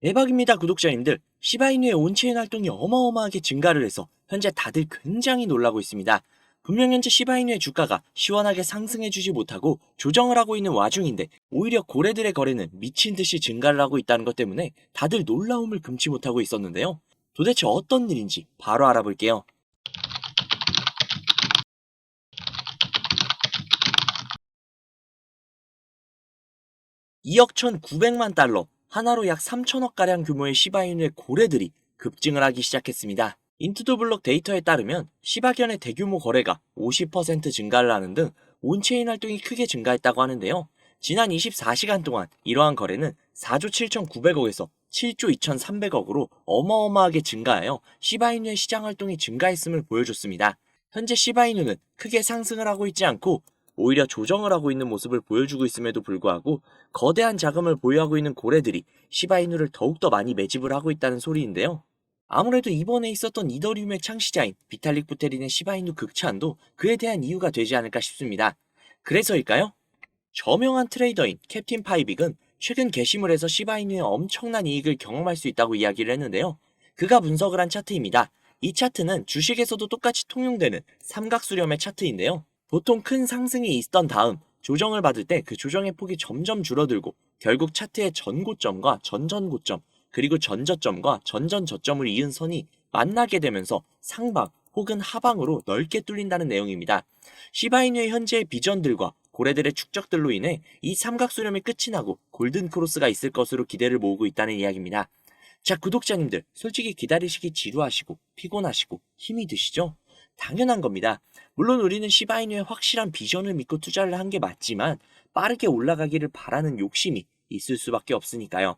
대박입니다, 구독자님들. 시바이누의 온체인 활동이 어마어마하게 증가를 해서 현재 다들 굉장히 놀라고 있습니다. 분명 현재 시바이누의 주가가 시원하게 상승해주지 못하고 조정을 하고 있는 와중인데 오히려 고래들의 거래는 미친 듯이 증가를 하고 있다는 것 때문에 다들 놀라움을 금치 못하고 있었는데요. 도대체 어떤 일인지 바로 알아볼게요. (2억 1,900만 달러) 하나로 약 3천억가량 규모의 시바이누의 고래들이 급증을 하기 시작했습니다. 인투더블록 데이터에 따르면 시바견의 대규모 거래가 50% 증가를 하는 등 온체인 활동이 크게 증가했다고 하는데요. 지난 24시간 동안 이러한 거래는 4조 7,900억에서 7조 2,300억으로 어마어마하게 증가하여 시바이누의 시장 활동이 증가했음을 보여줬습니다. 현재 시바이누는 크게 상승을 하고 있지 않고 오히려 조정을 하고 있는 모습을 보여주고 있음에도 불구하고 거대한 자금을 보유하고 있는 고래들이 시바이누를 더욱더 많이 매집을 하고 있다는 소리인데요. 아무래도 이번에 있었던 이더리움의 창시자인 비탈릭 부테린의 시바이누 극찬도 그에 대한 이유가 되지 않을까 싶습니다. 그래서일까요? 저명한 트레이더인 캡틴 파이빅은 최근 게시물에서 시바이누의 엄청난 이익을 경험할 수 있다고 이야기를 했는데요. 그가 분석을 한 차트입니다. 이 차트는 주식에서도 똑같이 통용되는 삼각수렴의 차트인데요. 보통 큰 상승이 있던 다음 조정을 받을 때 그 조정의 폭이 점점 줄어들고 결국 차트의 전고점과 전전고점 그리고 전저점과 전전저점을 이은 선이 만나게 되면서 상방 혹은 하방으로 넓게 뚫린다는 내용입니다. 시바이누의 현재의 비전들과 고래들의 축적들로 인해 이 삼각수렴이 끝이 나고 골든크로스가 있을 것으로 기대를 모으고 있다는 이야기입니다. 자, 구독자님들, 솔직히 기다리시기 지루하시고 피곤하시고 힘이 드시죠? 당연한 겁니다. 물론 우리는 시바이누의 확실한 비전을 믿고 투자를 한 게 맞지만 빠르게 올라가기를 바라는 욕심이 있을 수밖에 없으니까요.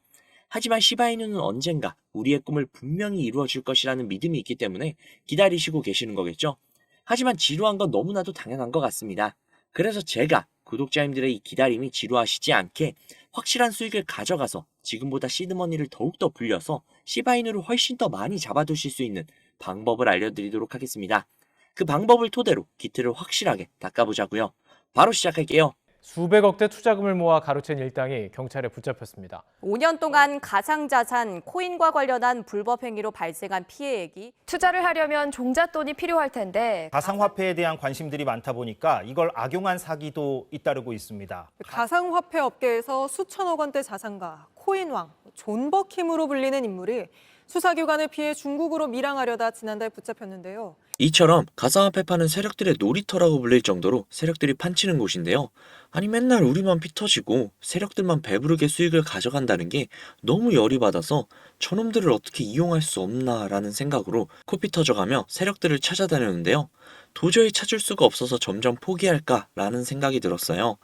하지만 시바이누는 언젠가 우리의 꿈을 분명히 이루어줄 것이라는 믿음이 있기 때문에 기다리시고 계시는 거겠죠? 하지만 지루한 건 너무나도 당연한 것 같습니다. 그래서 제가 구독자님들의 이 기다림이 지루하시지 않게 확실한 수익을 가져가서 지금보다 시드머니를 더욱더 불려서 시바이누를 훨씬 더 많이 잡아두실 수 있는 방법을 알려드리도록 하겠습니다. 그 방법을 토대로 기틀을 확실하게 닦아보자고요. 바로 시작할게요. 수백억대 투자금을 모아 가로챈 일당이 경찰에 붙잡혔습니다. 5년 동안 가상자산, 코인과 관련한 불법 행위로 발생한 피해액이 투자를 하려면 종잣돈이 필요할 텐데 가상화폐에 대한 관심들이 많다 보니까 이걸 악용한 사기도 잇따르고 있습니다. 가상화폐 업계에서 수천억 원대 자산가 코인왕 존 버킴으로 불리는 인물이 수사기관을 피해 중국으로 밀항하려다 지난달 붙잡혔는데요. 이처럼 가상화폐 파는 세력들의 놀이터라고 불릴 정도로 세력들이 판치는 곳인데요. 아니 맨날 우리만 피 터지고 세력들만 배부르게 수익을 가져간다는 게 너무 열이 받아서 저놈들을 어떻게 이용할 수 없나라는 생각으로 코피 터져가며 세력들을 찾아다녔는데요. 도저히 찾을 수가 없어서 점점 포기할까라는 생각이 들었어요.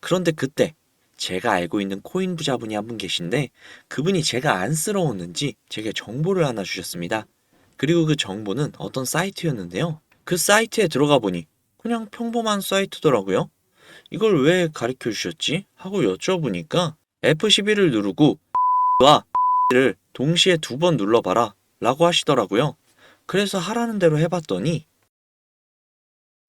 그런데 그때 제가 알고 있는 코인 부자분이 한 분 계신데 그분이 제가 안쓰러웠는지 제게 정보를 하나 주셨습니다. 그리고 그 정보는 어떤 사이트였는데요. 그 사이트에 들어가 보니 그냥 평범한 사이트더라고요. 이걸 왜 가르쳐 주셨지? 하고 여쭤보니까 F11을 누르고 와 를 동시에 두 번 눌러봐라 라고 하시더라고요. 그래서 하라는 대로 해봤더니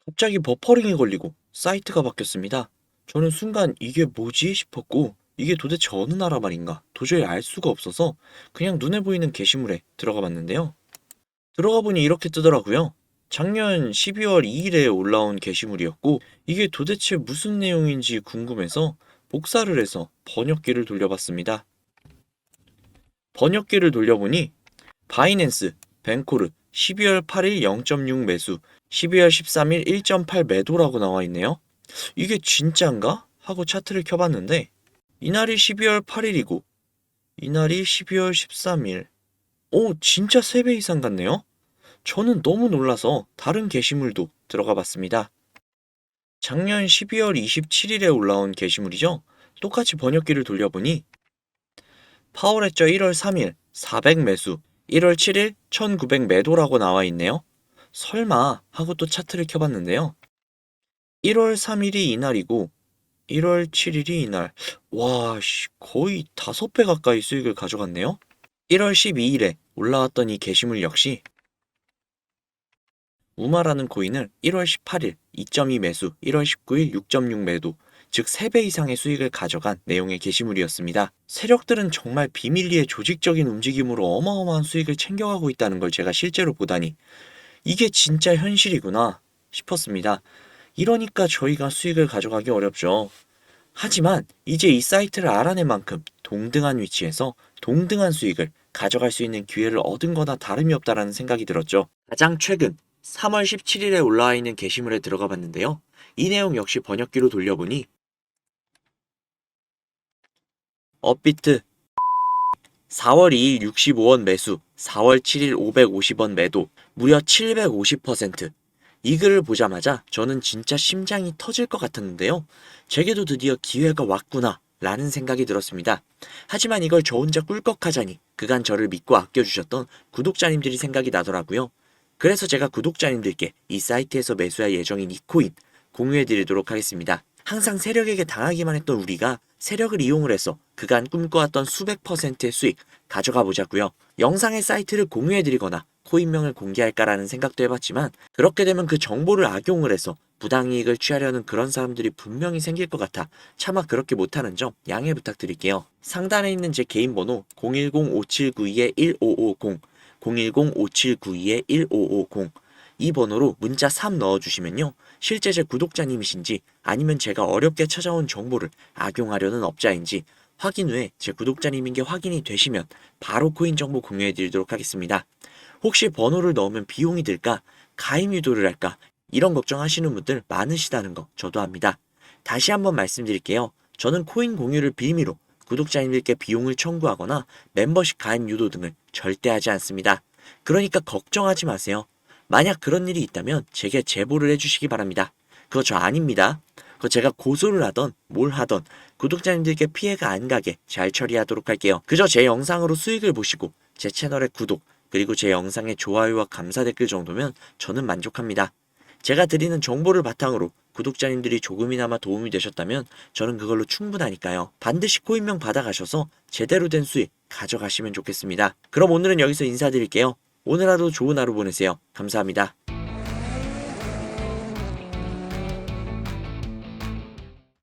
갑자기 버퍼링이 걸리고 사이트가 바뀌었습니다. 저는 순간 이게 뭐지 싶었고 이게 도대체 어느 나라 말인가 도저히 알 수가 없어서 그냥 눈에 보이는 게시물에 들어가 봤는데요. 들어가 보니 이렇게 뜨더라고요. 작년 12월 2일에 올라온 게시물이었고 이게 도대체 무슨 내용인지 궁금해서 복사를 해서 번역기를 돌려봤습니다. 번역기를 돌려보니 바이낸스, 벤코르 12월 8일 0.6 매수, 12월 13일 1.8 매도라고 나와 있네요. 이게 진짠가? 하고 차트를 켜봤는데 이날이 12월 8일이고 이날이 12월 13일. 오, 진짜 3배 이상 같네요. 저는 너무 놀라서 다른 게시물도 들어가 봤습니다. 작년 12월 27일에 올라온 게시물이죠. 똑같이 번역기를 돌려보니 파월했죠 1월 3일 400 매수, 1월 7일 1900 매도라고 나와 있네요. 설마 하고 또 차트를 켜봤는데요. 1월 3일이 이날이고 1월 7일이 이날. 와, 씨, 거의 5배 가까이 수익을 가져갔네요. 1월 12일에 올라왔던 이 게시물 역시 우마라는 코인을 1월 18일 2.2 매수, 1월 19일 6.6 매도, 즉 3배 이상의 수익을 가져간 내용의 게시물이었습니다. 세력들은 정말 비밀리에 조직적인 움직임으로 어마어마한 수익을 챙겨가고 있다는 걸 제가 실제로 보다니 이게 진짜 현실이구나 싶었습니다. 이러니까 저희가 수익을 가져가기 어렵죠. 하지만 이제 이 사이트를 알아낸 만큼 동등한 위치에서 동등한 수익을 가져갈 수 있는 기회를 얻은 거나 다름이 없다라는 생각이 들었죠. 가장 최근 3월 17일에 올라와 있는 게시물에 들어가 봤는데요. 이 내용 역시 번역기로 돌려보니 업비트 4월 2일 65원 매수, 4월 7일 550원 매도, 무려 750%. 이 글을 보자마자 저는 진짜 심장이 터질 것 같았는데요. 제게도 드디어 기회가 왔구나 라는 생각이 들었습니다. 하지만 이걸 저 혼자 꿀꺽하자니 그간 저를 믿고 아껴주셨던 구독자님들이 생각이 나더라고요. 그래서 제가 구독자님들께 이 사이트에서 매수할 예정인 이 코인 공유해드리도록 하겠습니다. 항상 세력에게 당하기만 했던 우리가 세력을 이용을 해서 그간 꿈꿔왔던 수백 퍼센트의 수익 가져가 보자고요. 영상의 사이트를 공유해드리거나 코인명을 공개할까라는 생각도 해봤지만 그렇게 되면 그 정보를 악용을 해서 부당이익을 취하려는 그런 사람들이 분명히 생길 것 같아 차마 그렇게 못하는 점 양해 부탁드릴게요. 상단에 있는 제 개인 번호 010-5792-1550 010-5792-1550 이 번호로 문자 3 넣어주시면요. 실제 제 구독자님이신지 아니면 제가 어렵게 찾아온 정보를 악용하려는 업자인지 확인 후에 제 구독자님인 게 확인이 되시면 바로 코인 정보 공유해 드리도록 하겠습니다. 혹시 번호를 넣으면 비용이 들까? 가입 유도를 할까? 이런 걱정하시는 분들 많으시다는 거 저도 압니다. 다시 한번 말씀드릴게요. 저는 코인 공유를 빌미로 구독자님들께 비용을 청구하거나 멤버십 가입 유도 등을 절대 하지 않습니다. 그러니까 걱정하지 마세요. 만약 그런 일이 있다면 제게 제보를 해주시기 바랍니다. 그거 저 아닙니다. 그거 제가 고소를 하던 뭘 하던 구독자님들께 피해가 안 가게 잘 처리하도록 할게요. 그저 제 영상으로 수익을 보시고 제 채널의 구독 그리고 제 영상의 좋아요와 감사 댓글 정도면 저는 만족합니다. 제가 드리는 정보를 바탕으로 구독자님들이 조금이나마 도움이 되셨다면 저는 그걸로 충분하니까요. 반드시 코인명 받아가셔서 제대로 된 수익 가져가시면 좋겠습니다. 그럼 오늘은 여기서 인사드릴게요. 오늘 하루 좋은 하루 보내세요. 감사합니다.